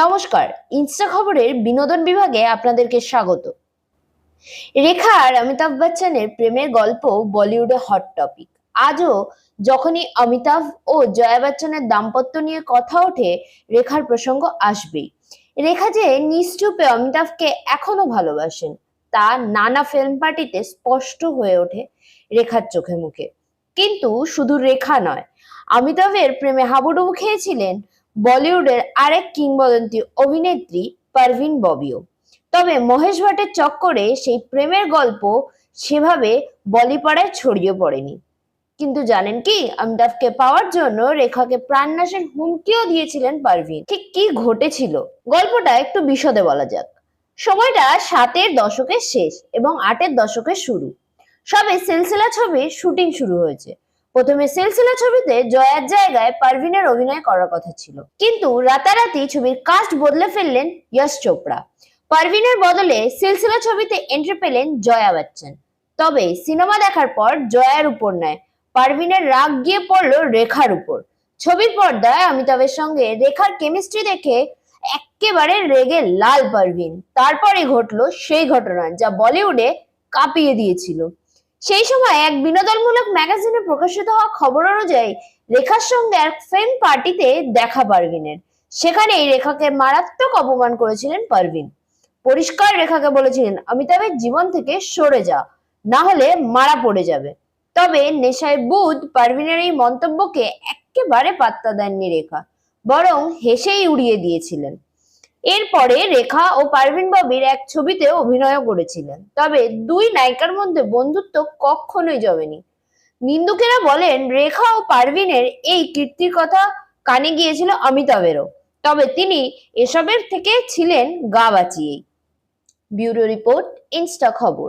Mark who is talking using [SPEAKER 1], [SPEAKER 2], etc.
[SPEAKER 1] নমস্কার, ইনস্টা খবরের বিনোদন বিভাগে আপনাদেরকে স্বাগত। রেখা আর অমিতাভ বচ্চনের প্রেমের গল্প বলিউডে হট টপিক আজও যখনই অমিতাভ ও জয়া বচ্চনের দাম্পত্য নিয়ে কথা ওঠে, রেখার প্রসঙ্গ আসবেই। রেখা যে নিশ্চুপে অমিতাভকে এখনও ভালোবাসেন, তা নানা ফিল্ম পার্টিতে স্পষ্ট হয়ে ওঠে রেখার চোখে মুখে। কিন্তু শুধু রেখা নয়, অমিতাভের প্রেমে হাবুডুবু খেয়েছিলেন বলিউডের আরেক কিংবদন্তি অভিনেত্রী পারভিন ববিও। তবে মহেশ ভাটের চক্করে সেই প্রেমের গল্প সেভাবে বলিপাড়ায় ছড়িয়ে পড়েনি। কিন্তু জানেন কি অমিতাভকে পাওয়ার জন্য রেখাকে প্রাণনাশের হুমকিও দিয়েছিলেন পারভিন। ঠিক কি ঘটেছিল? গল্পটা একটু বিশদে বলা যাক। সময়টা সাতের দশকের শেষ এবং আটের দশকের শুরু। সবে সিলসিলা ছবির শুটিং শুরু হয়েছে। প্রথমে সিলসিলা ছবিতে জয়ার জায়গায় পারভিনের অভিনয় করার কথা ছিল। কিন্তু রাতারাতি ছবির কাস্ট বদলে ফেললেন যশ চোপড়া। পারভিনের বদলে সিলসিলা ছবিতে এন্ট্রি পেলেন জয়া বচ্চন। তবে সিনেমা দেখার পর জয়ার উপর নয়, পারভিনের রাগ গিয়ে পড়ল রেখার উপর। ছবির পর্দায় অমিতাভের সঙ্গে রেখার কেমিস্ট্রি দেখে একেবারে রেগে লাল পারভিন। তারপরে ঘটলো সেই ঘটনা যা বলিউডে কাঁপিয়ে দিয়েছিল। সেই সময় এক বিনোদনমূলক ম্যাগাজিনে প্রকাশিত হওয়া খবর অনুযায়ী রেখার সঙ্গে এক ফিল্ম পার্টিতে দেখা পারভিনের। সেখানেই রেখাকে মারাত্মক অপমান করেছিলেন পারভিন। পরিষ্কার রেখাকে বলেছিলেন অমিতাভের জীবন থেকে সরে যা, না হলে মারা পড়ে যাবে। তবে নেশায় বুধ পারভিনের এই মন্তব্যকে একেবারে পাত্তা দেননি রেখা, বরং হেসেই উড়িয়ে দিয়েছিলেন। এরপরে রেখা ও পারভিন ববির এক ছবিতে অভিনয় করেছিলেন। তবে দুই নায়িকার মধ্যে বন্ধুত্ব কখনোই জমেনি। নিন্দুকেরা বলেন, রেখা ও পারভিনের এই কীর্তির কথা কানে গিয়েছিল অমিতাভেরও। তবে তিনি এসবের থেকে ছিলেন গা বাঁচিয়েই। ব্যুরো রিপোর্ট, ইনস্টা খবর।